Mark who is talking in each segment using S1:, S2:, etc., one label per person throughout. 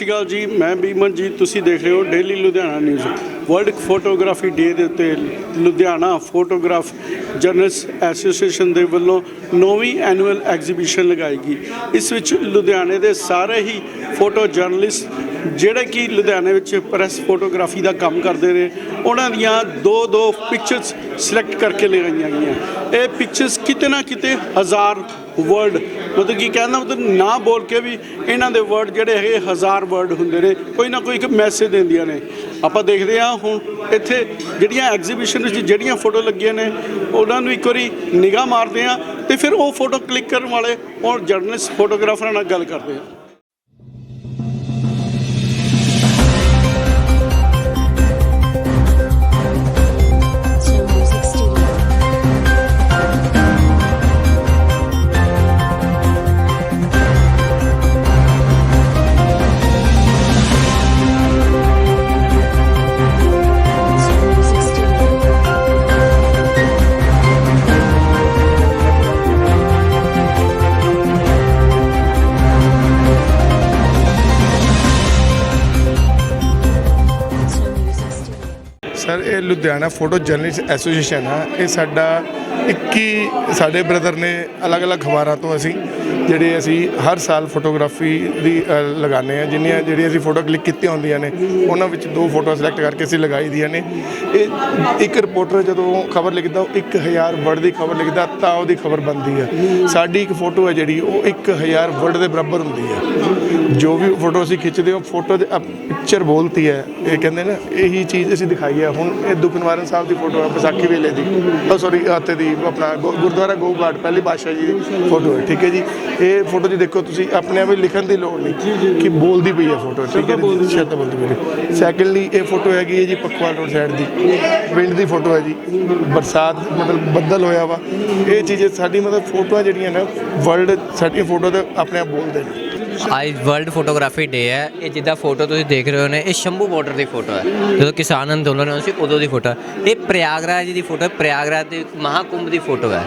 S1: ਸ਼੍ਰੀ ਅਕਾਲ ਜੀ, ਮੈਂ ਬੀਮਨ ਜੀ, ਤੁਸੀਂ ਦੇਖ ਰਹੇ ਹੋ daily Ludhiana news world photography day ਦੇ ਉੱਤੇ ਲੁਧਿਆਣਾ ਫੋਟੋਗ੍ਰਾਫ ਜਰਨਲਿਸਟ ਐਸੋਸੀਏਸ਼ਨ ਦੇ ਵੱਲੋਂ ਨੌਵੀਂ ਐਨੂਅਲ ਐਗਜ਼ੀਬਿਸ਼ਨ ਲਗਾਈ ਗਈ ਇਸ ਵਿੱਚ ਲੁਧਿਆਣੇ ਦੇ ਸਾਰੇ ਹੀ ਫੋਟੋ ਜਰਨਲਿਸਟ ਜਿਹੜੇ ਕਿ ਲੁਧਿਆਣੇ ਵਿੱਚ ਪ੍ਰੈਸ ਫੋਟੋਗ੍ਰਾਫੀ ਦਾ ਕੰਮ ਕਰਦੇ ਨੇ, ਉਹਨਾਂ ਦੀਆਂ ਦੋ ਦੋ ਪਿਕਚਰਸ ਸਿਲੈਕਟ ਕਰਕੇ ਲਗਾਈਆਂ ਗਈਆਂ। ਇਹ ਪਿਕਚਰਸ ਕਿਤੇ ਨਾ ਕਿਤੇ ਹਜ਼ਾਰ ਵਰਡ ਮਤਲਬ ਕੀ ਕਹਿੰਦਾ ਮਤਲਬ ਨਾ ਬੋਲ ਕੇ ਵੀ ਇਹਨਾਂ ਦੇ ਵਰਡ ਜਿਹੜੇ ਹੈਗੇ ਹਜ਼ਾਰ ਵਰਡ ਹੁੰਦੇ ਨੇ, ਕੋਈ ਨਾ ਕੋਈ ਇੱਕ ਮੈਸੇਜ ਦਿੰਦੀਆਂ ਨੇ। ਆਪਾਂ ਦੇਖਦੇ ਹਾਂ ਹੁਣ ਇੱਥੇ ਜਿਹੜੀਆਂ ਐਗਜ਼ੀਬਿਸ਼ਨ ਵਿੱਚ ਜਿਹੜੀਆਂ ਫੋਟੋ ਲੱਗੀਆਂ ਨੇ, ਉਹਨਾਂ ਨੂੰ ਇੱਕ ਵਾਰੀ ਨਿਗਾਹ ਮਾਰਦੇ ਹਾਂ ਤੇ ਫਿਰ ਉਹ ਫੋਟੋ ਕਲਿੱਕ ਕਰਨ ਵਾਲੇ ਔਰ ਜਰਨਲਿਸਟ ਫੋਟੋਗ੍ਰਾਫਰਾਂ ਨਾਲ ਗੱਲ ਕਰਦੇ ਹਾਂ।
S2: ਲੁਧਿਆਣਾ ਫੋਟੋ ਜਰਨਲਿਸਟ ਐਸੋਸੀਏਸ਼ਨ ਆ, ਇਹ ਸਾਡਾ 21 ਸਾਡੇ ਬ੍ਰਦਰ ਨੇ ਅਲੱਗ-ਅਲੱਗ ਅਖਬਾਰਾਂ ਤੋਂ ਅਸੀਂ, ਜਿਹੜੇ ਅਸੀਂ ਹਰ ਸਾਲ ਫੋਟੋਗ੍ਰਾਫੀ ਦੀ ਲਗਾਉਂਦੇ ਆ ਜਿੰਨੀਆਂ, ਜਿਹੜੀਆਂ ਅਸੀਂ ਫੋਟੋ ਕਲਿੱਕ ਕੀਤੀਆਂ ਹੁੰਦੀਆਂ ਨੇ, ਉਹਨਾਂ ਵਿੱਚ ਦੋ ਫੋਟੋ ਸਿਲੈਕਟ ਕਰਕੇ ਅਸੀਂ ਲਗਾਈ ਦੀਆਂ ਨੇ। ਇਹ ਇੱਕ ਰਿਪੋਰਟਰ ਜਦੋਂ ਖਬਰ ਲਿਖਦਾ, ਉਹ 1000 ਵਰਡ ਦੀ ਖਬਰ ਲਿਖਦਾ, ਤਾਂ ਉਹਦੀ ਖਬਰ ਬਣਦੀ ਹੈ ਸਾਡੀ ਇੱਕ ਫੋਟੋ ਹੈ ਜਿਹੜੀ, ਉਹ 1000 ਵਰਡ ਦੇ ਬਰਾਬਰ ਹੁੰਦੀ ਹੈ ਜੋ ਵੀ ਫੋਟੋ ਅਸੀਂ ਖਿੱਚਦੇ ਹਾਂ ਫੋਟੋ ਦੇ ਪਿਕਚਰ ਬੋਲਤੀ ਹੈ। ਇਹ ਕਹਿੰਦੇ ਨਾ ਇਹੀ ਚੀਜ਼ ਅਸੀਂ ਦਿਖਾਈ ਹੈ। ਹੁਣ ਇਹ ਦੁਖਨਿਵਾਰਨ ਸਾਹਿਬ ਦੀ ਫੋਟੋ ਹੈ ਵਿਸਾਖੀ ਵੇਲੇ ਦੀ। ਉਹ ਸੌਰੀ ਹੱਤੇ ਦੀ ਆਪਣਾ ਗੁ- ਗੁਰਦੁਆਰਾ ਗੋਗਾਟ ਪਹਿਲੀ ਪਾਤਸ਼ਾਹ ਜੀ ਦੀ ਫੋਟੋ ਹੈ ਠੀਕ ਹੈ ਜੀ? ਇਹ ਫੋਟੋ ਜੀ ਦੇਖੋ ਤੁਸੀਂ ਆਪਣੇ ਆਪ ਹੀ ਲਿਖਣ ਦੀ ਲੋੜ ਨਹੀਂ ਕਿ ਬੋਲਦੀ ਪਈ ਹੈ ਫੋਟੋ ਠੀਕ ਹੈ ਜੀ? ਸ਼ਬਦ ਬੋਲਦੀ ਪਈ ਹੈ। ਸੈਕੰਡਲੀ ਇਹ ਫੋਟੋ ਹੈਗੀ ਹੈ ਜੀ ਪਕਵਾਲ ਰੋਡ ਸਾਈਡ ਦੀ। ਪਿੰਡ ਦੀ ਫੋਟੋ ਹੈ ਜੀ। ਬਰਸਾਤ ਮਤਲਬ ਬੱਦਲ ਹੋਇਆ ਵਾ। ਇਹ ਚੀਜ਼ ਸਾਡੀ ਮਤਲਬ ਫੋਟੋਆਂ ਜਿਹੜੀਆਂ ਨਾ ਵਰਲਡ ਸਾਡੀਆਂ ਫੋਟੋ ਤੇ ਆਪਣੇ ਆਪ ਬੋਲਦੇ ਨੇ।
S3: ਅੱਜ ਵਰਲਡ ਫੋਟੋਗ੍ਰਾਫੀ ਡੇ ਹੈ। ਇਹ ਜਿੱਦਾਂ ਫੋਟੋ ਤੁਸੀਂ ਦੇਖ ਰਹੇ ਹੋ ਨੇ ਇਹ ਸ਼ੰਭੂ ਬਾਰਡਰ ਦੀ ਫੋਟੋ ਹੈ। ਜਦੋਂ ਕਿਸਾਨ ਅੰਦੋਲਨ ਹੋਇਆ ਸੀ ਉਦੋਂ ਦੀ ਫੋਟੋ ਹੈ। ਇਹ ਪ੍ਰਯਾਗਰਾਜ ਦੀ ਫੋਟੋ ਹੈ। ਪ੍ਰਯਾਗਰਾਜ ਦੇ ਮਹਾਕੁੰਭ ਦੀ ਫੋਟੋ ਹੈ।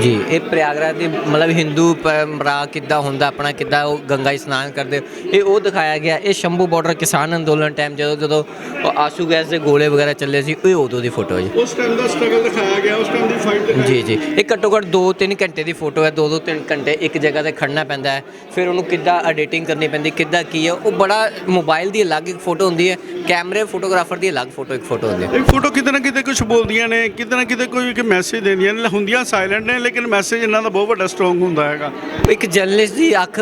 S3: ਜੀ ਇਹ ਪ੍ਰਯਾਗਰਾਜ ਦੀ ਮਤਲਬ ਹਿੰਦੂ ਪਰੰਪਰਾ ਕਿੱਦਾਂ ਹੁੰਦਾ ਆਪਣਾ ਕਿੱਦਾਂ ਉਹ ਗੰਗਾ ਇਸ਼ਨਾਨ ਕਰਦੇ ਇਹ ਉਹ ਦਿਖਾਇਆ ਗਿਆ। ਇਹ ਸ਼ੰਭੂ ਬਾਰਡਰ ਕਿਸਾਨ ਅੰਦੋਲਨ ਟਾਈਮ ਜਦੋਂ ਜਦੋਂ ਉਹ ਆਸੂ ਗੈਸ ਦੇ ਗੋਲੇ ਵਗੈਰਾ ਚੱਲੇ ਸੀ ਇਹ ਉਦੋਂ ਦੀ ਫੋਟੋ ਹੈ ਜੀ।
S1: ਉਸ ਟਾਈਮ ਦਾ ਸਟਰਗਲ ਦਿਖਾਇਆ ਗਿਆ ਉਸ ਟਾਈਮ ਦੀ ਫਾਈਟ
S3: ਜੀ ਜੀ। ਇਹ ਘੱਟੋ ਘੱਟ 2-3 ਘੰਟੇ ਦੀ ਫੋਟੋ ਹੈ। 2-2 3 ਘੰਟੇ ਇੱਕ ਜਗ੍ਹਾ ਤੇ ਖੜਨਾ ਪੈਂਦਾ ਹੈ। ਫਿਰ ਉਹਨੂੰ ਕਿੱਦਾਂ ਐਡੀਟਿੰਗ ਕਰਨੀ ਪੈਂਦੀ ਕਿੱਦਾਂ ਕੀ ਹੈ ਉਹ ਬੜਾ ਮੋਬਾਈਲ ਦੀ ਅਲੱਗ ਇੱਕ ਫੋਟੋ ਹੁੰਦੀ ਹੈ ਕੈਮਰੇ ਫੋਟੋਗ੍ਰਾਫਰ ਦੀ ਅਲੱਗ ਫੋਟੋ ਇੱਕ ਫੋਟੋ ਹੁੰਦੀ ਹੈ।
S1: ਇਹ ਫੋਟੋ ਕਿਤੇ ਨਾ ਕਿਤੇ ਕੁਝ ਬੋਲਦੀਆਂ ਨੇ ਕਿਤੇ ਨਾ ਕਿਤੇ ਕੋਈ ਇੱਕ ਮੈਸੇਜ ਦਿੰਦੀਆਂ ਨੇ ਹੁੰਦੀਆਂ ਸਾਇਲੈਂਟ ਨੇ ਲੇਕਿਨ ਮੈਸੇਜ ਇਹਨਾਂ ਦਾ ਬਹੁਤ ਵੱਡਾ ਸਟਰੋਂਗ ਹੁੰਦਾ ਹੈਗਾ।
S3: ਇੱਕ ਜਰਨਲਿਸਟ ਦੀ ਅੱਖ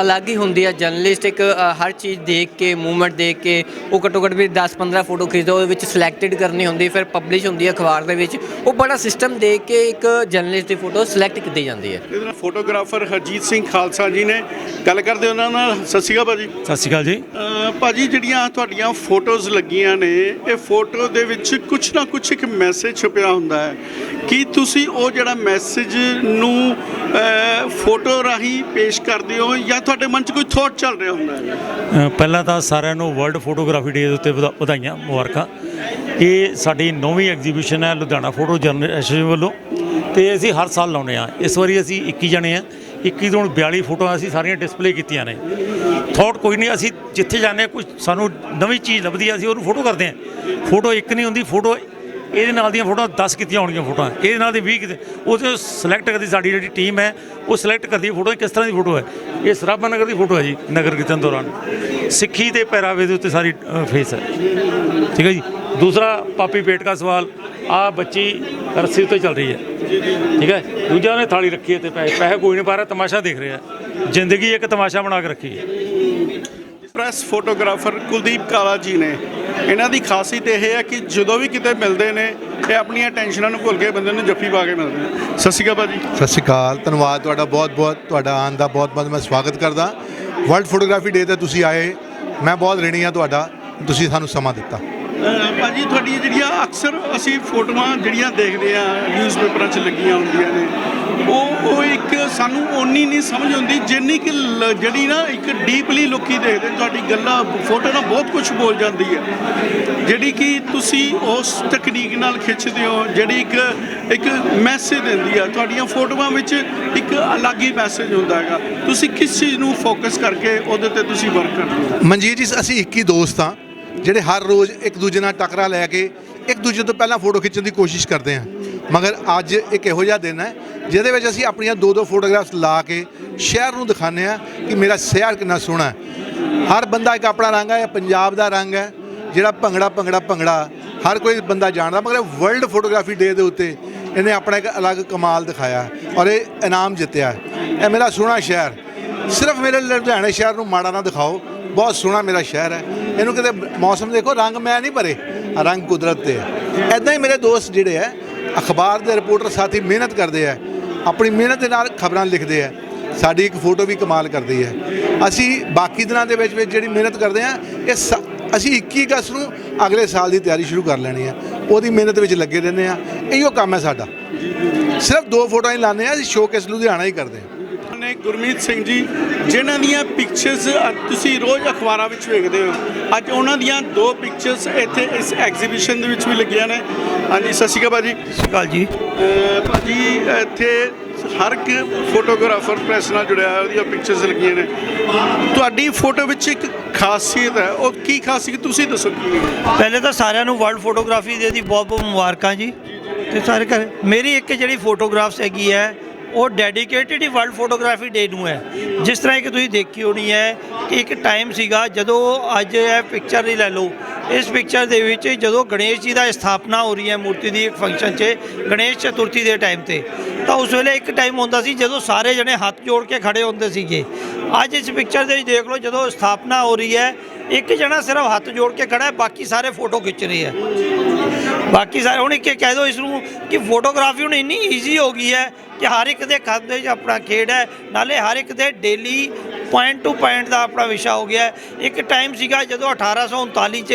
S3: ਅਲੱਗ ਹੀ ਹੁੰਦੀ ਹੈ ਜਰਨਲਿਸਟ ਇੱਕ ਅ, ਹਰ ਚੀਜ਼ ਦੇਖ ਕੇ ਮੂਵਮੈਂਟ ਦੇਖ ਕੇ ਉਹ ਘੱਟੋ ਘੱਟ ਵੀ 10-15 ਫੋਟੋ ਖਿੱਚਦਾ ਉਹਦੇ ਵਿੱਚ ਸਿਲੈਕਟਡ ਕਰਨੀ ਹੁੰਦੀ ਫਿਰ ਪਬਲਿਸ਼ ਹੁੰਦੀ ਹੈ ਅਖਬਾਰ ਦੇ ਵਿੱਚ। ਉਹ ਬੜਾ ਸਿਸਟਮ ਦੇਖ ਕੇ ਇੱਕ ਜਰਨਲਿਸਟ ਦੀ ਫੋਟੋ ਸਿਲੈਕਟ ਕੀਤੀ ਜਾਂਦੀ ਹੈ।
S1: ਇਹਦੇ ਨਾਲ ਫੋਟੋਗ੍ਰਾਫਰ ਹਰਜੀਤ ਸਿੰਘ ਖਾਲਸਾ ਜੀ ਨੇ ਗੱਲ ਕਰਦੇ ਉਹਨਾਂ ਨਾਲ? ਸਤਿ ਸ਼੍ਰੀ ਅਕਾਲ ਭਾਜੀ।
S4: ਸਤਿ ਸ਼੍ਰੀ ਅਕਾਲ ਜੀ।
S1: ਅਹ ਭਾਜੀ ਜਿਹੜੀਆਂ ਤੁਹਾਡੀਆਂ ਫੋਟੋਜ਼ ਲੱਗੀਆਂ ਨੇ ਇਹ ਫੋਟੋ ਦੇ ਵਿੱਚ ਕੁਝ ਨਾ ਕੁਝ ਇੱਕ ਮੈਸੇਜ ਛੁਪਿਆ ਹੁੰਦਾ ਹੈ ਕੀ ਤੁਸੀਂ ਉਹ ਜਿਹੜਾ ਮੈਸੇਜ ਨੂੰ ਫੋਟੋ ਰਾਹੀਂ ਪੇਸ਼ ਕਰਦੇ ਹੋ ਜਾਂ ਤੁਹਾਡੇ ਮਨ 'ਚ ਕੋਈ ਥੋਟ ਚੱਲ ਰਿਹਾ ਹੁੰਦਾ ਹੈ?
S4: ਅ, ਪਹਿਲਾਂ ਤਾਂ ਸਾਰਿਆਂ ਨੂੰ ਵਰਲਡ ਫੋਟੋਗ੍ਰਾਫੀ ਡੇ ਦੇ ਉੱਤੇ ਵਧਾ- ਵਧਾਈਆਂ ਮੁਬਾਰਕਾਂ। ਇਹ ਸਾਡੀ ਨੌਵੀਂ ਐਗਜ਼ੀਬਿਸ਼ਨ ਹੈ ਲੁਧਿਆਣਾ ਫੋਟੋ ਜਰਨਲ ਐਸੋਸੀਏਸ਼ਨ ਵੱਲੋਂ। ਤੇ ਅਸੀਂ ਹਰ ਸਾਲ ਲਾਉਂਦੇ ਆ ਇਸ ਵਾਰੀ ਅਸੀਂ 21 ਜਣੇ ਆ 21 ਤੋਂ ਹੁਣ 42 ਫੋਟੋਆਂ ਅਸੀਂ ਸਾਰੀਆਂ ਡਿਸਪਲੇ ਕੀਤੀਆਂ ਨੇ। ਥੋਟ ਕੋਈ ਨਹੀਂ, ਅਸੀਂ ਜਿੱਥੇ ਜਾਂਦੇ ਹਾਂ ਕੁਝ ਸਾਨੂੰ ਨਵੀਂ ਚੀਜ਼ ਲੱਭਦੀ ਆ, ਅਸੀਂ ਉਹਨੂੰ ਫੋਟੋ ਕਰਦੇ ਆ ਫੋਟੋ ਇੱਕ ਨਹੀਂ ਹੁੰਦੀ ਫੋਟੋ ਇਹਦੇ ਨਾਲ ਦੀਆਂ ਫੋਟੋਆਂ 10 ਕੀਤੀਆਂ ਹੋਣਗੀਆਂ ਫੋਟੋਆਂ ਇਹਦੇ ਨਾਲ ਦੀ 20 ਕਿਤੇ, ਉਹ ਜੋ ਸਿਲੈਕਟ ਕਰਦੀ ਸਾਡੀ ਜਿਹੜੀ ਟੀਮ ਹੈ, ਉਹ ਸਿਲੈਕਟ ਕਰਦੀ ਫੋਟੋ ਕਿਸ ਤਰ੍ਹਾਂ ਦੀ ਫੋਟੋ ਹੈ? ਇਹ ਸਰਾਭਾ ਨਗਰ ਦੀ ਫੋਟੋ ਹੈ ਜੀ, ਨਗਰ ਕੀਰਤਨ ਦੌਰਾਨ। ਸਿੱਖੀ ਦੇ ਪਹਿਰਾਵੇ ਦੇ ਉੱਤੇ ਸਾਰੀ ਫੇਸ ਹੈ। ਠੀਕ ਹੈ ਜੀ? ਦੂਸਰਾ, ਪਾਪੀ ਪੇਟ ਦਾ ਸਵਾਲ। ਆ ਬੱਚੀ ਰੱਸੀ ਉੱਤੇ ਚੱਲ ਰਹੀ ਹੈ। ਠੀਕ ਹੈ? ਦੂਜਾ ਨੇ ਥਾਲੀ ਰੱਖੀ ਹੈ ਤੇ ਪੈਸੇ ਪੈਸੇ ਕੋਈ ਨਹੀਂ ਪਾ ਰਿਹਾ ਤਮਾਸ਼ਾ ਦੇਖ ਰਿਹਾ ਜ਼ਿੰਦਗੀ ਇੱਕ ਤਮਾਸ਼ਾ ਬਣਾ ਕੇ ਰੱਖੀ ਹੈ।
S1: ਪ੍ਰੈਸ ਫੋਟੋਗ੍ਰਾਫਰ ਕੁਲਦੀਪ ਕਾਲਾ ਜੀ ਨੇ ਇਹਨਾਂ ਦੀ ਖਾਸੀਅਤ ਇਹ ਹੈ ਕਿ ਜਦੋਂ ਵੀ ਕਿਤੇ ਮਿਲਦੇ ਨੇ ਇਹ ਆਪਣੀਆਂ ਟੈਨਸ਼ਨਾਂ ਨੂੰ ਭੁੱਲ ਕੇ ਬੰਦੇ ਨੂੰ ਜੱਫੀ ਪਾ ਕੇ ਮਿਲਦੇ ਨੇ। ਸਤਿ ਸ਼੍ਰੀ ਅਕਾਲ ਭਾਜੀ।
S5: ਸਤਿ ਸ਼੍ਰੀ ਅਕਾਲ ਧੰਨਵਾਦ ਤੁਹਾਡਾ ਬਹੁਤ-ਬਹੁਤ ਤੁਹਾਡਾ ਆਉਣ ਦਾ ਬਹੁਤ-ਬਹੁਤ ਮੈਂ ਸਵਾਗਤ ਕਰਦਾ। ਵਰਲਡ ਫੋਟੋਗ੍ਰਾਫੀ ਡੇ ਤੇ ਤੁਸੀਂ ਆਏ ਮੈਂ ਬਹੁਤ ਰੇਣੀ ਆ ਤੁਹਾਡਾ ਤੁਸੀਂ ਸਾਨੂੰ ਸਮਾਂ ਦਿੱਤਾ।
S1: ਭਾਜੀ ਤੁਹਾਡੀਆਂ ਜਿਹੜੀਆਂ ਅਕਸਰ ਅਸੀਂ ਫੋਟੋਆਂ ਜਿਹੜੀਆਂ ਦੇਖਦੇ ਆ ਨਿਊਜ਼ਪੇਪਰਾਂ 'ਚ ਲੱਗੀਆਂ ਹੁੰਦੀਆਂ ਨੇ ਉਹ ਉਹ ਇੱਕ ਸਾਨੂੰ ਓਨੀ ਨਹੀਂ ਸਮਝ ਆਉਂਦੀ ਜਿੰਨੀ ਕਿ ਲ- ਜਿਹੜੀ ਨਾ ਇੱਕ ਡੀਪਲੀ ਲੋਕੀ ਦੇਖਦੇ ਨੇ, ਤੁਹਾਡੀ ਗੱਲਾਂ ਫੋਟੋ ਨਾਲ ਬਹੁਤ ਕੁਝ ਬੋਲ ਜਾਂਦੀ ਹੈ। ਜਿਹੜੀ ਕਿ ਤੁਸੀਂ ਉਸ ਤਕਨੀਕ ਨਾਲ ਖਿੱਚਦੇ ਹੋ ਜਿਹੜੀ ਇੱਕ ਇੱਕ ਮੈਸੇਜ ਦਿੰਦੀ ਆ ਤੁਹਾਡੀਆਂ ਫੋਟੋਆਂ ਵਿੱਚ ਇੱਕ ਅਲੱਗ ਹੀ ਮੈਸੇਜ ਹੁੰਦਾ ਹੈਗਾ। ਤੁਸੀਂ ਕਿਸ ਚੀਜ਼ ਨੂੰ ਫੋਕਸ ਕਰਕੇ ਉਹਦੇ ਤੇ ਤੁਸੀਂ ਵਰਕ ਕਰਦੇ ਹੋ?
S5: ਮਨਜੀਤ ਜੀ ਅਸੀਂ 21 ਦੋਸਤ ਹਾਂ। ਜਿਹੜੇ ਹਰ ਰੋਜ਼ ਇੱਕ ਦੂਜੇ ਨਾਲ ਟਕਰਾ ਲੈ ਕੇ ਇੱਕ ਦੂਜੇ ਤੋਂ ਪਹਿਲਾਂ ਫੋਟੋ ਖਿੱਚਣ ਦੀ ਕੋਸ਼ਿਸ਼ ਕਰਦੇ ਹਾਂ ਮਗਰ ਅੱਜ ਇੱਕ ਇਹੋ ਜਿਹਾ ਦਿਨ ਹੈ, ਜਿਹਦੇ ਵਿੱਚ ਅਸੀਂ ਆਪਣੀਆਂ ਦੋ ਦੋ ਫੋਟੋਗ੍ਰਾਫਸ ਲਾ ਕੇ ਸ਼ਹਿਰ ਨੂੰ ਦਿਖਾਉਂਦੇ ਹਾਂ ਕਿ ਮੇਰਾ ਸ਼ਹਿਰ ਕਿੰਨਾ ਸੋਹਣਾ ਹੈ। ਹਰ ਬੰਦਾ ਇੱਕ ਆਪਣਾ ਰੰਗ ਹੈ ਇਹ ਪੰਜਾਬ ਦਾ ਰੰਗ ਹੈ, ਜਿਹੜਾ ਭੰਗੜਾ ਭੰਗੜਾ ਭੰਗੜਾ, ਹਰ ਕੋਈ ਬੰਦਾ ਜਾਣਦਾ, ਮਗਰ ਵਰਲਡ ਫੋਟੋਗ੍ਰਾਫੀ ਡੇ ਦੇ ਉੱਤੇ ਇਹਨੇ ਆਪਣਾ ਇੱਕ ਅਲੱਗ ਕਮਾਲ ਦਿਖਾਇਆ ਔਰ ਇਹ ਇਨਾਮ ਜਿੱਤਿਆ। ਇਹ ਮੇਰਾ ਸੋਹਣਾ ਸ਼ਹਿਰ। ਸਿਰਫ ਮੇਰੇ ਲੁਧਿਆਣੇ ਸ਼ਹਿਰ ਨੂੰ ਮਾੜਾ ਨਾ ਦਿਖਾਓ ਬਹੁਤ ਸੋਹਣਾ ਮੇਰਾ ਸ਼ਹਿਰ ਹੈ। ਇਹਨੂੰ ਕਿਤੇ ਮੌਸਮ ਦੇਖੋ, ਰੰਗ ਮੈਂ ਨਹੀਂ ਭਰੇ। ਰੰਗ ਕੁਦਰਤ ਤੇ ਹੈ ਐਦਾਂ ਹੀ ਮੇਰੇ ਦੋਸਤ ਜਿਹੜੇ ਹੈ, ਅਖਬਾਰ ਦੇ ਰਿਪੋਰਟਰ ਸਾਥੀ ਮਿਹਨਤ ਕਰਦੇ ਆ ਆਪਣੀ ਮਿਹਨਤ ਦੇ ਨਾਲ ਖਬਰਾਂ ਲਿਖਦੇ ਆ ਸਾਡੀ ਇੱਕ ਫੋਟੋ ਵੀ ਕਮਾਲ ਕਰਦੀ ਹੈ। ਅਸੀਂ ਬਾਕੀ ਦਿਨਾਂ ਦੇ ਵਿੱਚ ਵਿੱਚ ਜਿਹੜੀ ਮਿਹਨਤ ਕਰਦੇ ਆ ਇਹ ਸ- ਅਸੀਂ 21 ਅਗਸਤ ਨੂੰ ਅਗਲੇ ਸਾਲ ਦੀ ਤਿਆਰੀ ਸ਼ੁਰੂ ਕਰ ਲੈਣੀ ਆ ਉਹਦੀ ਮਿਹਨਤ ਵਿੱਚ ਲੱਗੇ ਰਹਿੰਦੇ ਆ ਇਹੀਓ ਕੰਮ ਹੈ ਸਾਡਾ। ਸਿਰਫ ਦੋ ਫੋਟੋਆਂ ਹੀ ਲਾਉਂਦੇ ਆ ਅਸੀਂ ਸ਼ੋਕੇਸ ਲੁਧਿਆਣਾ ਹੀ ਕਰਦੇ ਹਾਂ।
S1: ਨੇ ਗੁਰਮੀਤ ਸਿੰਘ ਜੀ ਜਿਨ੍ਹਾਂ ਦੀਆਂ ਪਿਕਚਰਸ ਤੁਸੀਂ ਰੋਜ਼ ਅਖਬਾਰਾਂ ਵਿੱਚ ਵੇਖਦੇ ਹੋ। ਅੱਜ ਉਹਨਾਂ ਦੀਆਂ ਦੋ ਪਿਕਚਰਸ ਇੱਥੇ ਇਸ ਐਗਜ਼ੀਬਿਸ਼ਨ ਦੇ ਵਿੱਚ ਵੀ ਲੱਗੀਆਂ ਨੇ। ਹਾਂਜੀ ਸਤਿ ਸ਼੍ਰੀ ਅਕਾਲ ਭਾਜੀ।
S6: ਸਤਿ ਸ਼੍ਰੀ ਅਕਾਲ ਜੀ।
S1: ਭਾਜੀ ਇੱਥੇ ਹਰ ਇੱਕ ਫੋਟੋਗ੍ਰਾਫਰ ਪ੍ਰੈਸ ਨਾਲ ਜੁੜਿਆ ਹੈ ਉਹਦੀਆਂ ਪਿਕਚਰਸ ਲੱਗੀਆਂ ਨੇ। ਤੁਹਾਡੀ ਫੋਟੋ ਵਿੱਚ ਇੱਕ ਖਾਸੀਅਤ ਹੈ। ਉਹ ਕੀ ਖਾਸੀਅਤ ਤੁਸੀਂ ਦੱਸੋ ਕੀ ਹੈ?
S6: ਪਹਿਲੇ ਤਾਂ ਸਾਰਿਆਂ ਨੂੰ ਵਰਲਡ ਫੋਟੋਗ੍ਰਾਫੀ ਡੇ ਦੀ ਬਹੁਤ ਬਹੁਤ ਮੁਬਾਰਕਾਂ ਜੀ। ਤੇ ਸਾਰੇ ਘਰ ਮੇਰੀ ਇੱਕ ਜਿਹੜੀ ਫੋਟੋਗ੍ਰਾਫਸ ਹੈਗੀ ਹੈ ਉਹ ਡੈਡੀਕੇਟਿਡ ਹੀ ਵਰਲਡ ਫੋਟੋਗ੍ਰਾਫੀ ਡੇ ਨੂੰ ਹੈ। ਜਿਸ ਤਰ੍ਹਾਂ ਕਿ ਤੁਸੀਂ ਦੇਖੀ ਹੋਣੀ ਹੈ ਕਿ ਇੱਕ ਟਾਈਮ ਸੀਗਾ ਜਦੋਂ ਅੱਜ ਇਹ ਪਿਕਚਰ ਹੀ ਲੈ ਲਓ। ਇਸ ਪਿਕਚਰ ਦੇ ਵਿੱਚ ਜਦੋਂ ਗਣੇਸ਼ ਜੀ ਦਾ ਸਥਾਪਨਾ ਹੋ ਰਹੀ ਹੈ ਮੂਰਤੀ ਦੀ ਫੰਕਸ਼ਨ 'ਚ, ਗਣੇਸ਼ ਚਤੁਰਥੀ ਦੇ ਟਾਈਮ ਤੇ। ਤਾਂ ਉਸ ਵੇਲੇ ਇੱਕ ਟਾਈਮ ਹੁੰਦਾ ਸੀ ਜਦੋਂ ਸਾਰੇ ਜਣੇ ਹੱਥ ਜੋੜ ਕੇ ਖੜੇ ਹੁੰਦੇ ਸੀਗੇ। ਅੱਜ ਇਸ ਪਿਕਚਰ ਦੇ ਵਿੱਚ ਦੇਖ ਲਓ ਜਦੋਂ ਸਥਾਪਨਾ ਹੋ ਰਹੀ ਹੈ, ਇੱਕ ਜਣਾ ਸਿਰਫ ਹੱਥ ਜੋੜ ਕੇ ਖੜਾ ਹੈ, ਬਾਕੀ ਸਾਰੇ ਫੋਟੋ ਖਿੱਚ ਰਹੇ ਹੈ। ਬਾਕੀ ਸਾਰੇ ਹੁਣ ਇੱਕ ਇਹ ਕਹਿ ਦਿਓ ਇਸ ਨੂੰ ਕਿ ਫੋਟੋਗ੍ਰਾਫੀ ਹੁਣ ਇੰਨੀ ਈਜ਼ੀ ਹੋ ਗਈ ਹੈ ਕਿ ਹਰ ਇੱਕ ਦੇ ਖਾਤੇ ਵਿੱਚ ਆਪਣਾ ਖੇਡ ਹੈ, ਨਾਲੇ ਹਰ ਇੱਕ ਦੇ ਡੇਲੀ ਪੁਆਇੰਟ ਟੂ ਪੁਆਇੰਟ ਦਾ ਆਪਣਾ ਵਿਸ਼ਾ ਹੋ ਗਿਆ ਇੱਕ ਟਾਈਮ ਸੀਗਾ ਜਦੋਂ 1839 'ਚ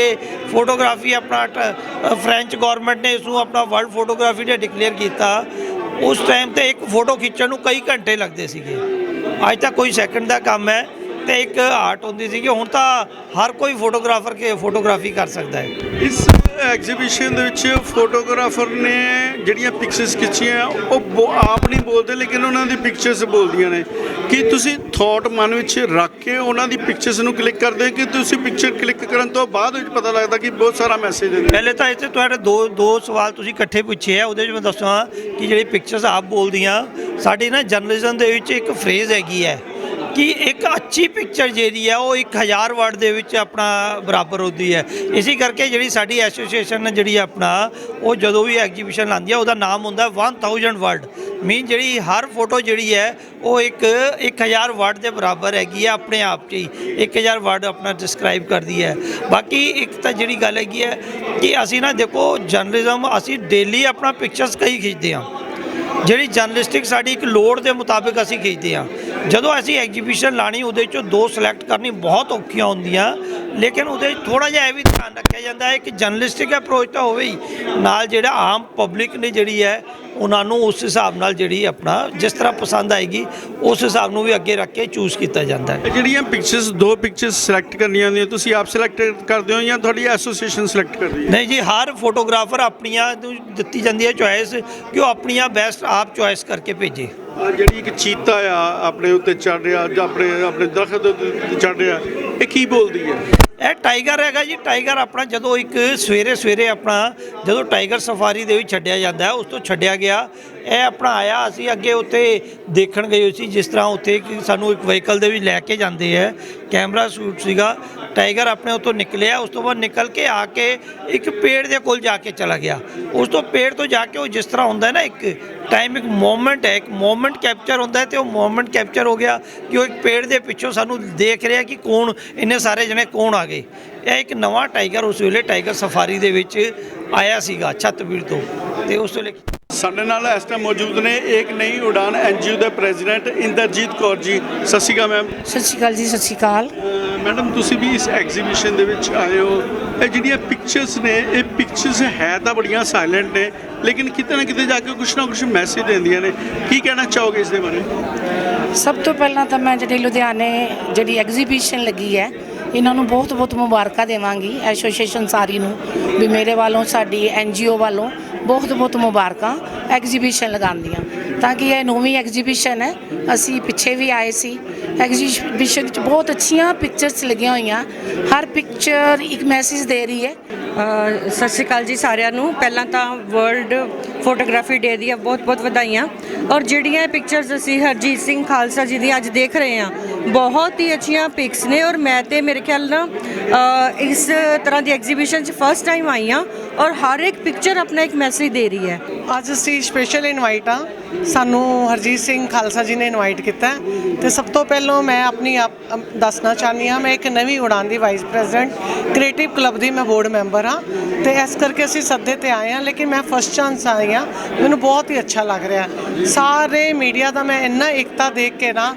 S6: ਫੋਟੋਗ੍ਰਾਫੀ ਆਪਣਾ ਟ- ਫ੍ਰੈਂਚ ਗਵਰਨਮੈਂਟ ਨੇ ਇਸ ਨੂੰ ਆਪਣਾ ਵਰਲਡ ਫੋਟੋਗ੍ਰਾਫੀ ਡੇ ਡਿਕਲੇਅਰ ਕੀਤਾ। ਉਸ ਟਾਈਮ ਤੇ ਇੱਕ ਫੋਟੋ ਖਿੱਚਣ ਨੂੰ ਕਈ ਘੰਟੇ ਲੱਗਦੇ ਸੀਗੇ। ਅੱਜ ਤਾਂ ਕੋਈ ਸੈਕਿੰਡ ਦਾ ਕੰਮ ਹੈ। ਤੇ ਇੱਕ ਆਰਟ ਹੁੰਦੀ ਸੀ ਕਿ ਹੁਣ ਤਾਂ ਹਰ ਕੋਈ ਫੋਟੋਗ੍ਰਾਫਰ ਕੇ ਫੋਟੋਗ੍ਰਾਫੀ ਕਰ ਸਕਦਾ ਹੈ।
S1: ਇਸ ਐਗਜ਼ੀਬਿਸ਼ਨ ਦੇ ਵਿੱਚ ਫੋਟੋਗ੍ਰਾਫਰ ਨੇ ਜਿਹੜੀਆਂ ਪਿਕਚਰਸ ਖਿੱਚੀਆਂ ਉਹ ਬੋ- ਆਪ ਨਹੀਂ ਬੋਲਦੇ ਲੇਕਿਨ ਉਹਨਾਂ ਦੀ ਪਿਕਚਰਸ ਬੋਲਦੀਆਂ ਨੇ। ਕੀ ਤੁਸੀਂ ਥਾਟ ਮਨ ਵਿੱਚ ਰੱਖ ਕੇ ਉਹਨਾਂ ਦੀ ਪਿਕਚਰਸ ਨੂੰ ਕਲਿੱਕ ਕਰਦੇ ਹੋ ਕਿ ਤੁਸੀਂ ਪਿਕਚਰ ਕਲਿੱਕ ਕਰਨ ਤੋਂ ਬਾਅਦ ਵਿੱਚ ਪਤਾ ਲੱਗਦਾ ਕਿ ਬਹੁਤ ਸਾਰਾ ਮੈਸੇਜ ਦਿੰਦੇ
S6: ਪਹਿਲੇ ਤਾਂ ਇੱਥੇ ਤੁਹਾਡੇ ਦੋ ਦੋ ਸਵਾਲ ਤੁਸੀਂ ਇਕੱਠੇ ਪੁੱਛੇ ਆ ਉਹਦੇ ਵਿੱਚ ਮੈਂ ਦੱਸਾਂ ਕਿ ਜਿਹੜੀ ਪਿਕਚਰਸ ਆਪ ਬੋਲਦੀਆਂ ਸਾਡੀ ਨਾ ਜਰਨਲਿਜ਼ਮ ਦੇ ਵਿੱਚ ਇੱਕ ਫਰੇਜ਼ ਹੈਗੀ ਹੈ ਕਿ ਇੱਕ ਅੱਛੀ ਪਿਕਚਰ ਜਿਹੜੀ ਹੈ ਉਹ 1000 ਵਰਡ ਦੇ ਵਿੱਚ ਆਪਣਾ ਬਰਾਬਰ ਹੁੰਦੀ ਹੈ। ਇਸੇ ਕਰਕੇ ਜਿਹੜੀ ਸਾਡੀ ਐਸੋਸੀਏਸ਼ਨ ਜਿਹੜੀ ਆਪਣਾ, ਉਹ ਜਦੋਂ ਵੀ ਐਗਜੀਬਿਸ਼ਨ ਲਾਉਂਦੀ ਹੈ, ਉਹਦਾ ਨਾਮ ਹੁੰਦਾ 1000 ਵਰਡ। ਮੀਨ ਜਿਹੜੀ ਹਰ ਫੋਟੋ ਜਿਹੜੀ ਹੈ, ਉਹ ਇੱਕ 1000 ਵਰਡ ਦੇ ਬਰਾਬਰ ਹੈਗੀ ਹੈ ਆਪਣੇ ਆਪ 'ਚ ਹੀ। 1000 ਵਰਡ ਆਪਣਾ ਡਿਸਕ੍ਰਾਈਬ ਕਰਦੀ ਹੈ। ਬਾਕੀ ਇੱਕ ਤਾਂ ਜਿਹੜੀ ਗੱਲ ਹੈਗੀ ਹੈ ਕਿ ਅਸੀਂ ਨਾ ਦੇਖੋ ਜਰਨਲਿਜ਼ਮ ਅਸੀਂ ਡੇਲੀ ਆਪਣਾ ਪਿਕਚਰਸ ਕਈ ਖਿੱਚਦੇ ਹਾਂ। ਜਿਹੜੀ ਜਰਨਲਿਸਟਿਕ ਸਾਡੀ ਇੱਕ ਲੋੜ ਦੇ ਮੁਤਾਬਿਕ ਅਸੀਂ ਖਿੱਚਦੇ ਹਾਂ। ਜਦੋਂ ਅਸੀਂ ਐਗਜੀਬਿਸ਼ਨ ਲਾਣੀ, ਉਹਦੇ ਚੋਂ ਦੋ ਸਿਲੈਕਟ ਕਰਨੀ ਬਹੁਤ ਔਖੀਆਂ ਹੁੰਦੀਆਂ। ਲੇਕਿਨ ਉਹਦੇ ਥੋੜਾ ਜਿਹਾ ਇਹ ਵੀ ਧਿਆਨ ਰੱਖਿਆ ਜਾਂਦਾ ਹੈ ਕਿ ਜਰਨਲਿਸਟਿਕ ਅਪਰੋਚ ਤਾਂ ਹੋਵੇ ਹੀ। ਨਾਲ ਜਿਹੜਾ ਆਮ ਪਬਲਿਕ ਨੇ ਜਿਹੜੀ ਹੈ ਉਹਨਾਂ ਨੂੰ ਉਸ ਹਿਸਾਬ ਨਾਲ ਜਿਹੜੀ ਆਪਣਾ ਜਿਸ ਤਰ੍ਹਾਂ ਪਸੰਦ ਆਏਗੀ ਉਸ ਹਿਸਾਬ ਨੂੰ ਵੀ ਅੱਗੇ ਰੱਖ ਕੇ ਚੂਜ਼ ਕੀਤਾ ਜਾਂਦਾ ਹੈ।
S1: ਜਿਹੜੀਆਂ ਪਿਕਚਰਸ ਦੋ ਪਿਕਚਰਸ ਸਿਲੈਕਟ ਕਰਨੀਆਂ ਹੁੰਦੀਆਂ ਤੁਸੀਂ ਆਪ ਸਿਲੈਕਟ ਕਰਦੇ ਹੋ ਜਾਂ ਤੁਹਾਡੀ ਐਸੋਸੀਏਸ਼ਨ ਸਿਲੈਕਟ ਕਰਦੀ ਹੈ?
S6: ਨਹੀਂ ਜੀ ਹਰ ਫੋਟੋਗ੍ਰਾਫਰ ਆਪਣੀਆਂ ਨੂੰ ਦਿੱਤੀ ਜਾਂਦੀ ਹੈ ਚੁਆਇਸ ਕਿ ਉਹ ਆਪਣੀਆਂ ਬੈਸਟ ਆਪ ਚੁਆਇਸ ਕਰਕੇ ਭੇਜੇ।
S1: ਜਿਹੜੀ ਇੱਕ ਚੀਤਾ ਆ ਆਪਣੇ ਉੱਤੇ ਚੜ ਰਿਹਾ ਜਾਂ ਆਪਣੇ ਆਪਣੇ ਦਰਖਤ ਉੱਤੇ ਚੜ ਰਿਹਾ ਇਹ ਕੀ ਬੋਲਦੀ ਹੈ?
S6: ਇਹ ਟਾਈਗਰ ਹੈਗਾ ਜੀ, ਟਾਈਗਰ ਆਪਣਾ ਜਦੋਂ ਇੱਕ ਸਵੇਰੇ ਸਵੇਰੇ ਆਪਣਾ ਜਦੋਂ ਟਾਈਗਰ ਸਫਾਰੀ ਦੇ ਵਿੱਚ ਛੱਡਿਆ ਜਾਂਦਾ ਉਸ ਤੋਂ ਛੱਡਿਆ ਗਿਆ। ਇਹ ਆਪਣਾ ਆਇਆ, ਅਸੀਂ ਅੱਗੇ ਉੱਥੇ ਦੇਖਣ ਗਏ ਸੀ, ਜਿਸ ਤਰ੍ਹਾਂ ਉੱਥੇ ਕਿ ਸਾਨੂੰ ਇੱਕ ਵਹੀਕਲ ਦੇ ਵਿੱਚ ਲੈ ਕੇ ਜਾਂਦੇ ਹੈ। ਕੈਮਰਾ ਸ਼ੂਟ ਸੀਗਾ, ਟਾਈਗਰ ਆਪਣੇ ਉੱਥੋਂ ਨਿਕਲਿਆ, ਉਸ ਤੋਂ ਬਾਅਦ ਨਿਕਲ ਕੇ ਆ ਕੇ ਇੱਕ ਪੇੜ ਦੇ ਕੋਲ ਜਾ ਕੇ ਚਲਾ ਗਿਆ। ਉਸ ਤੋਂ ਪੇੜ ਤੋਂ ਜਾ ਕੇ ਉਹ ਜਿਸ ਤਰ੍ਹਾਂ ਹੁੰਦਾ ਹੈ ਨਾ, ਇੱਕ ਟਾਈਮ ਇੱਕ ਮੂਮੈਂਟ ਹੈ, ਇੱਕ ਮੂਮੈਂਟ ਕੈਪਚਰ ਹੁੰਦਾ ਹੈ ਤੇ ਉਹ ਮੂਮੈਂਟ ਕੈਪਚਰ ਹੋ ਗਿਆ ਕਿ ਉਹ ਇੱਕ ਪੇੜ ਦੇ ਪਿੱਛੋਂ ਸਾਨੂੰ ਦੇਖ ਰਿਹਾ ਕਿ ਕੌਣ, ਇੰਨੇ ਸਾਰੇ ਜਣੇ ਕੌਣ ਆ ਗਏ। ਇਹ ਇੱਕ ਨਵਾਂ ਟਾਈਗਰ ਉਸ ਵੇਲੇ ਟਾਈਗਰ ਸਫਾਰੀ ਦੇ ਵਿੱਚ ਆਇਆ ਸੀਗਾ ਛੱਤਬੀੜ ਤੋਂ ਤੇ ਉਸ ਵੇਲੇ
S1: ਸਾਡੇ ਨਾਲ ਇਸ ਟਾਈਮ ਮੌਜੂਦ ਨੇ ਇੱਕ ਨਈ ਉਡਾਨ ਐਨਜੀਓ ਦੇ ਪ੍ਰੈਜ਼ੀਡੈਂਟ ਇੰਦਰਜੀਤ ਕੌਰ ਜੀ। ਸਤਿ ਸ਼੍ਰੀ ਅਕਾਲ ਮੈਮ
S7: ਸਤਿ ਸ਼੍ਰੀ ਅਕਾਲ ਜੀ ਸਤਿ ਸ਼੍ਰੀ ਅਕਾਲ।
S1: ਮੈਡਮ ਤੁਸੀਂ ਵੀ ਇਸ ਐਗਜ਼ੀਬਿਸ਼ਨ ਦੇ ਵਿੱਚ ਆਏ ਹੋ। ਇਹ ਜਿਹੜੀਆਂ ਪਿਕਚਰਸ ਨੇ ਇਹ ਪਿਕਚਰਸ ਹੈ ਤਾਂ ਬੜੀਆਂ ਸਾਇਲੈਂਟ ਨੇ ਲੇਕਿਨ ਕਿਤੇ ਨਾ ਕਿਤੇ ਜਾ ਕੇ ਕੁਝ ਨਾ ਕੁਝ ਮੈਸੇਜ ਦਿੰਦੀਆਂ ਨੇ। ਕੀ ਕਹਿਣਾ ਚਾਹੋਗੇ ਇਸ ਦੇ ਬਾਰੇ?
S7: ਸਭ ਤੋਂ ਪਹਿਲਾਂ ਤਾਂ ਮੈਂ ਜਿਹੜੀ ਲੁਧਿਆਣੇ ਜਿਹੜੀ ਐਗਜ਼ੀਬਿਸ਼ਨ ਲੱਗੀ ਹੈ ਇਹਨਾਂ ਨੂੰ ਬਹੁਤ ਬਹੁਤ ਮੁਬਾਰਕਾਂ ਦੇਵਾਂਗੀ ਐਸੋਸੀਏਸ਼ਨ ਸਾਰੀ ਨੂੰ ਵੀ ਮੇਰੇ ਵੱਲੋਂ ਸਾਡੀ ਐਨਜੀਓ ਵੱਲੋਂ। ਬਹੁਤ ਬਹੁਤ ਮੁਬਾਰਕਾਂ ਐਗਜ਼ੀਬਿਸ਼ਨ ਲਗਾਉਂਦੀਆਂ। ਤਾਂ ਕਿ ਇਹ ਨੌਵੀਂ ਐਗਜ਼ੀਬਿਸ਼ਨ ਹੈ। ਅਸੀਂ ਪਿੱਛੇ ਵੀ ਆਏ ਸੀ। ਐਗਜ਼ੀਬਿਸ਼ਨ ਵਿੱਚ ਬਹੁਤ ਅੱਛੀਆਂ ਪਿਕਚਰਸ ਲੱਗੀਆਂ ਹੋਈਆਂ। ਹਰ ਪਿਕਚਰ ਇੱਕ ਮੈਸੇਜ ਦੇ ਰਹੀ ਹੈ।
S8: ਸਤਿ ਸ਼੍ਰੀ ਅਕਾਲ ਜੀ ਸਾਰਿਆਂ ਨੂੰ। ਪਹਿਲਾਂ ਤਾਂ ਵਰਲਡ ਫੋਟੋਗ੍ਰਾਫੀ ਡੇ ਦੀਆਂ ਬਹੁਤ-ਬਹੁਤ ਵਧਾਈਆਂ। ਔਰ ਜਿਹੜੀਆਂ ਪਿਕਚਰਸ ਅਸੀਂ ਹਰਜੀਤ ਸਿੰਘ ਖਾਲਸਾ ਜੀ ਦੀ ਅੱਜ ਦੇਖ ਰਹੇ ਹਾਂ ਬਹੁਤ ਹੀ ਅੱਛੀਆਂ ਪਿਕਸ ਨੇ। ਔਰ ਮੈਂ ਤੇ ਮੇਰੇ ਖਿਆਲ ਨਾਲ ਇਸ ਤਰ੍ਹਾਂ ਦੀ ਐਗਜ਼ੀਬਿਸ਼ਨ 'ਚ ਫਸਟ ਟਾਈਮ ਆਈ ਹਾਂ। ਔਰ ਹਰ ਇੱਕ ਪਿਕਚਰ ਆਪਣਾ ਇੱਕ ਮੈਸੇਜ ਦੇ ਰਹੀ ਹੈ।
S9: ਅੱਜ ਅਸੀਂ ਸਪੈਸ਼ਲ ਇਨਵਾਈਟ ਆ ਸਾਨੂੰ ਹਰਜੀਤ ਸਿੰਘ ਖਾਲਸਾ ਜੀ ਨੇ ਇਨਵਾਈਟ ਕੀਤਾ ਹੈ ਤੇ ਸਭ ਤੋਂ ਪਹਿਲਾਂ ਮੈਂ ਆਪਣੀ ਆਪ ਦੱਸਣਾ ਚਾਹੁੰਦੀ ਹਾਂ, ਮੈਂ ਇੱਕ ਨਵੀਂ ਉਡਾਨ ਦੀ ਵਾਈਸ ਪ੍ਰੈਜ਼ੀਡੈਂਟ ਕ੍ਰੀਏਟਿਵ ਕਲੱਬ ਦੀ ਮੈਂ ਬੋਰਡ ਮੈਂਬਰ ਹਾਂ ਤੇ ਇਸ ਕਰਕੇ ਅਸੀਂ ਸੱਦੇ ਤੇ ਆਏ ਹਾਂ, ਲੇਕਿਨ ਮੈਂ ਫਸਟ ਚਾਂਸ ਆਈ ਹਾਂ, ਮੈਨੂੰ ਬਹੁਤ ਹੀ ਅੱਛਾ ਲੱਗ ਰਿਹਾ ਸਾਰੇ ਮੀਡੀਆ ਦਾ ਮੈਂ ਇੰਨਾ ਏਕਤਾ ਦੇਖ ਕੇ ਨਾ,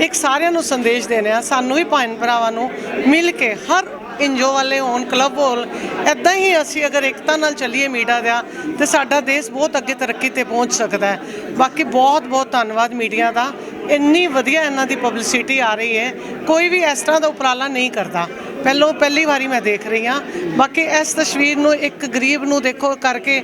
S9: ਇੱਕ ਸਾਰਿਆਂ ਨੂੰ ਸੰਦੇਸ਼ ਦੇਣਾ ਆ ਸਾਨੂੰ ਵੀ ਭੈਣ ਭਰਾਵਾਂ ਨੂੰ ਮਿਲ ਕੇ ਹਰ ਇੰਜੋ ਵਾਲੇ ਹੋਣ ਕਲੱਬ ਹੋਣ ਐਦਾਂ ਹੀ ਅਸੀਂ ਅਗਰ ਇਕਤਾ ਨਾਲ ਚੱਲੀਏ ਮੀਡੀਆ ਦਾ, ਤੇ ਸਾਡਾ ਦੇਸ਼ ਬਹੁਤ ਅੱਗੇ ਤਰੱਕੀ ਤੇ ਪਹੁੰਚ ਸਕਦਾ ਹੈ। ਬਾਕੀ ਬਹੁਤ ਬਹੁਤ ਧੰਨਵਾਦ ਮੀਡੀਆ ਦਾ। ਇੰਨੀ ਵਧੀਆ ਇਹਨਾਂ ਦੀ ਪਬਲਿਸਿਟੀ ਆ ਰਹੀ ਹੈ। ਕੋਈ ਵੀ ਇਸ ਤਰ੍ਹਾਂ ਦਾ ਉਪਰਾਲਾ ਨਹੀਂ ਕਰਦਾ। ਪਹਿਲੋਂ, ਪਹਿਲੀ ਵਾਰੀ ਮੈਂ ਦੇਖ ਰਹੀ ਹਾਂ। ਬਾਕੀ ਇਸ ਤਸਵੀਰ ਨੂੰ ਇੱਕ ਗਰੀਬ ਨੂੰ ਦੇਖੋ ਕਰਕੇ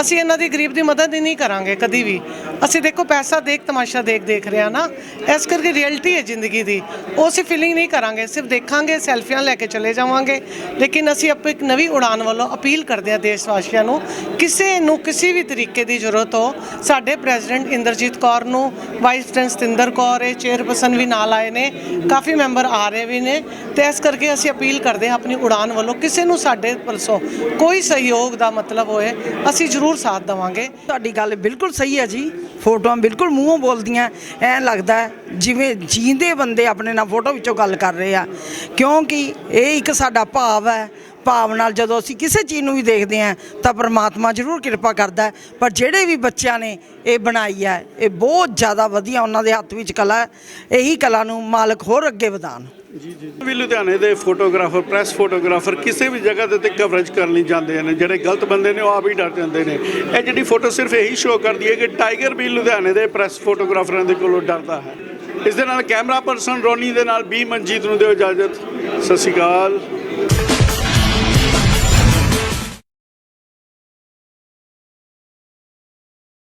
S9: ਅਸੀਂ ਇਹਨਾਂ ਦੀ ਗਰੀਬ ਦੀ ਮਦਦ ਹੀ ਨਹੀਂ ਕਰਾਂਗੇ ਕਦੀ ਵੀ। ਅਸੀਂ ਦੇਖੋ ਪੈਸਾ ਦੇਖ, ਤਮਾਸ਼ਾ ਦੇਖ ਦੇਖ ਰਿਹਾ ਨਾ। ਇਸ ਕਰਕੇ ਰਿਐਲਿਟੀ ਹੈ ਜ਼ਿੰਦਗੀ ਦੀ। ਉਹ ਅਸੀਂ ਫੀਲਿੰਗ ਨਹੀਂ ਕਰਾਂਗੇ, ਸਿਰਫ ਦੇਖਾਂਗੇ ਸੈਲਫੀਆਂ ਲੈ ਕੇ ਚਲੇ ਜਾਵਾਂਗੇ। ਲੇਕਿਨ ਅਸੀਂ ਆਪੋ ਇੱਕ ਨਵੀਂ ਉਡਾਨ ਵੱਲੋਂ ਅਪੀਲ ਕਰਦੇ ਹਾਂ ਦੇਸ਼ ਵਾਸੀਆਂ ਨੂੰ, ਕਿਸੇ ਨੂੰ ਕਿਸੇ ਵੀ ਤਰੀਕੇ ਦੀ ਜ਼ਰੂਰਤ ਹੋ, ਸਾਡੇ ਪ੍ਰੈਜ਼ੀਡੈਂਟ ਇੰਦਰਜੀਤ ਕੌਰ ਨੂੰ ਵਾਈਸ ਪ੍ਰੈਜ਼ੀਡੈਂਟ ਸਤਿੰਦਰ ਕੌਰ ਹੈ ਚੇਅਰਪਰਸਨ ਵੀ ਨਾਲ ਆਏ ਨੇ, ਕਾਫੀ ਮੈਂਬਰ ਆ ਰਹੇ ਵੀ ਨੇ। ਤੇ ਇਸ ਕਰਕੇ ਅਸੀਂ ਅਪੀਲ ਕਰਦੇ ਹਾਂ ਆਪਣੀ ਉਡਾਨ ਵੱਲੋਂ ਕਿਸੇ ਨੂੰ ਸਾਡੇ ਵੱਲੋਂ ਕੋਈ ਸਹਿਯੋਗ ਦਾ ਮਤਲਬ ਹੋਏ, ਅਸੀਂ ਜ਼ਰੂਰ ਜ਼ਰੂਰ ਸਾਥ ਦੇਵਾਂਗੇ।
S10: ਤੁਹਾਡੀ ਗੱਲ ਬਿਲਕੁਲ ਸਹੀ ਹੈ ਜੀ। ਫੋਟੋਆਂ ਬਿਲਕੁਲ ਮੂੰਹੋਂ ਬੋਲਦੀਆਂ, ਐਂ ਲੱਗਦਾ ਜਿਵੇਂ ਜੀਂਦੇ ਬੰਦੇ ਆਪਣੇ ਨਾਲ ਫੋਟੋ ਵਿੱਚੋਂ ਗੱਲ ਕਰ ਰਹੇ ਆ। ਕਿਉਂਕਿ ਇਹ ਇੱਕ ਸਾਡਾ ਭਾਵ ਹੈ। ਭਾਵ ਨਾਲ ਜਦੋਂ ਅਸੀਂ ਕਿਸੇ ਚੀਜ਼ ਨੂੰ ਵੀ ਦੇਖਦੇ ਹਾਂ, ਤਾਂ ਪਰਮਾਤਮਾ ਜ਼ਰੂਰ ਕਿਰਪਾ ਕਰਦਾ ਪਰ ਜਿਹੜੇ ਵੀ ਬੱਚਿਆਂ ਨੇ ਇਹ ਬਣਾਈ ਹੈ, ਇਹ ਬਹੁਤ ਜ਼ਿਆਦਾ ਵਧੀਆ ਉਹਨਾਂ ਦੇ ਹੱਥ ਵਿੱਚ ਕਲਾ ਹੈ। ਇਹੀ ਕਲਾ ਨੂੰ ਮਾਲਕ ਹੋਰ ਅੱਗੇ ਜੀ ਵਧਾਉਣ
S1: ਵੀ ਲੁਧਿਆਣੇ ਦੇ ਫੋਟੋਗ੍ਰਾਫਰ, ਪ੍ਰੈਸ ਫੋਟੋਗ੍ਰਾਫਰ ਕਿਸੇ ਵੀ ਜਗ੍ਹਾ ਦੇ ਉੱਤੇ ਕਵਰੇਜ ਕਰਨ ਲਈ ਜਾਂਦੇ ਨੇ, ਜਿਹੜੇ ਗਲਤ ਬੰਦੇ ਨੇ, ਉਹ ਆਪ ਹੀ ਡਰ ਜਾਂਦੇ ਨੇ। ਇਹ ਜਿਹੜੀ ਫੋਟੋ ਸਿਰਫ ਇਹੀ ਸ਼ੋਅ ਕਰਦੀ ਹੈ ਕਿ ਟਾਈਗਰ ਵੀ ਲੁਧਿਆਣੇ ਦੇ ਪ੍ਰੈਸ ਫੋਟੋਗ੍ਰਾਫਰਾਂ ਦੇ ਕੋਲੋਂ ਡਰਦਾ ਹੈ। ਇਸ ਦੇ ਨਾਲ ਕੈਮਰਾ ਪਰਸਨ ਰੋਨੀ ਦੇ ਨਾਲ ਬੀ ਮਨਜੀਤ ਨੂੰ ਦਿਓ ਇਜਾਜ਼ਤ। ਸਤਿ ਸ਼੍ਰੀ ਅਕਾਲ।